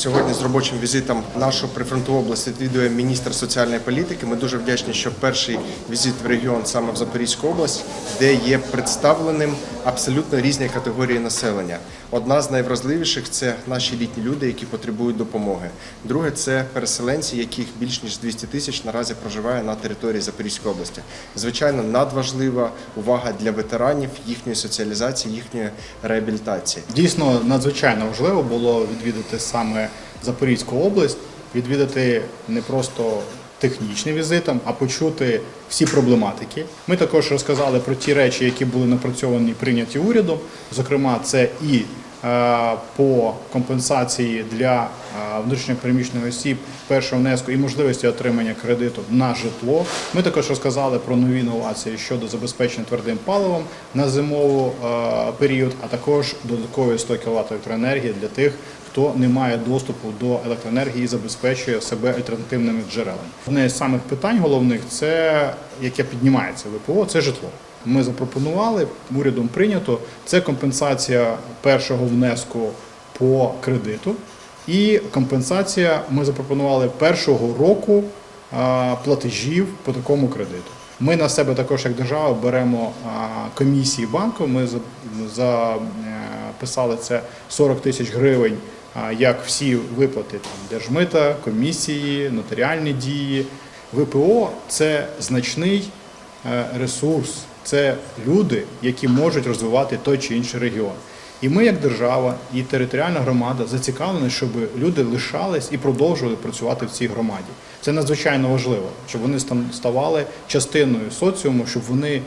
Сьогодні з робочим візитом нашу прифронтову область відвідує міністр соціальної політики. Ми дуже вдячні, що перший візит в регіон саме в Запорізьку область, де є представленим абсолютно різні категорії населення. Одна з найвразливіших це наші літні люди, які потребують допомоги. Друге це переселенці, яких більш ніж 200 тисяч наразі проживає на території Запорізької області. Звичайно, надважлива увага для ветеранів, їхньої соціалізації, їхньої реабілітації. Дійсно надзвичайно важливо було відвідати саме Запорізьку область, відвідати не просто технічним візитом, а почути всі проблематики. Ми також розказали про ті речі, які були напрацьовані прийняті урядом. Зокрема, це і е, по компенсації для е, внутрішньопереміщених осіб першого внеску і можливості отримання кредиту на житло. Ми також розказали про нові інновації щодо забезпечення твердим паливом на зимовий період, а також додаткові 100 кВт електроенергії для тих, хто не має доступу до електроенергії і забезпечує себе альтернативними джерелами. Одне з самих питань головних це яке піднімається ВПО, це житло. Ми запропонували урядом прийнято це компенсація першого внеску по кредиту. І компенсація ми запропонували першого року платежів по такому кредиту. Ми на себе також, як держава, беремо комісії банку. Ми записали це 40 тисяч гривень, як всі виплати там, держмита, комісії, нотаріальні дії. ВПО це значний е, ресурс, це люди, які можуть розвивати той чи інший регіон. І ми, як держава і територіальна громада, зацікавлені, щоб люди лишались і продовжували працювати в цій громаді. Це надзвичайно важливо, щоб вони ставали частиною соціуму, щоб вони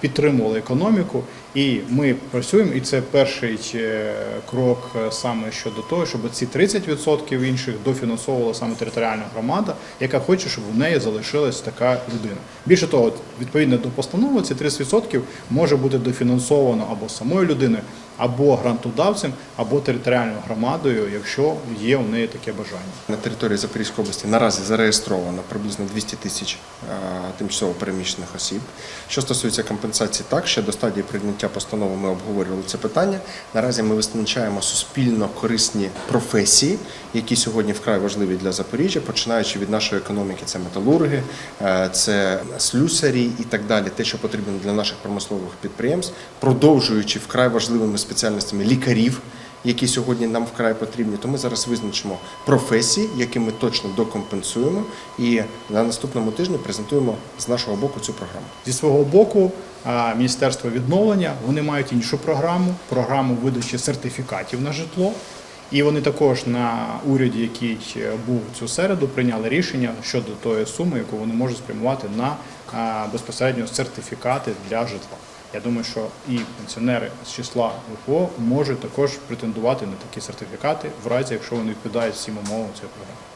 підтримували економіку. І ми працюємо, і це перший е, крок е, саме щодо того, щоб ці 30% інших дофінансовувала саме територіальна громада, яка хоче, щоб в неї залишилась така людина. Більше того, відповідно до постанови, ці 30% може бути дофінансовано або самою людиною, або грантодавцем, або територіальною громадою, якщо є у неї таке бажання. На території Запорізької області наразі зареєстровано приблизно 200 тисяч е, тимчасово переміщених осіб. Що стосується компенсації, так ще до стадії прийняття постанови ми обговорювали це питання. Наразі ми визначаємо суспільно корисні професії, які сьогодні вкрай важливі для Запоріжжя, починаючи від нашої економіки, це металурги, е, це слюсарі і так далі. Те, що потрібно для наших промислових підприємств, продовжуючи вкрай важливими спеціальностями лікарів які сьогодні нам вкрай потрібні, то ми зараз визначимо професії, які ми точно докомпенсуємо, і на наступному тижні презентуємо з нашого боку цю програму. Зі свого боку, Міністерство відновлення вони мають іншу програму програму видачі сертифікатів на житло. І вони також на уряді, який був цю середу, прийняли рішення щодо тої суми, яку вони можуть спрямувати на безпосередньо сертифікати для житла. Я думаю, що і пенсіонери з числа ВПО можуть також претендувати на такі сертифікати, в разі якщо вони відповідають всім умовам цієї програми.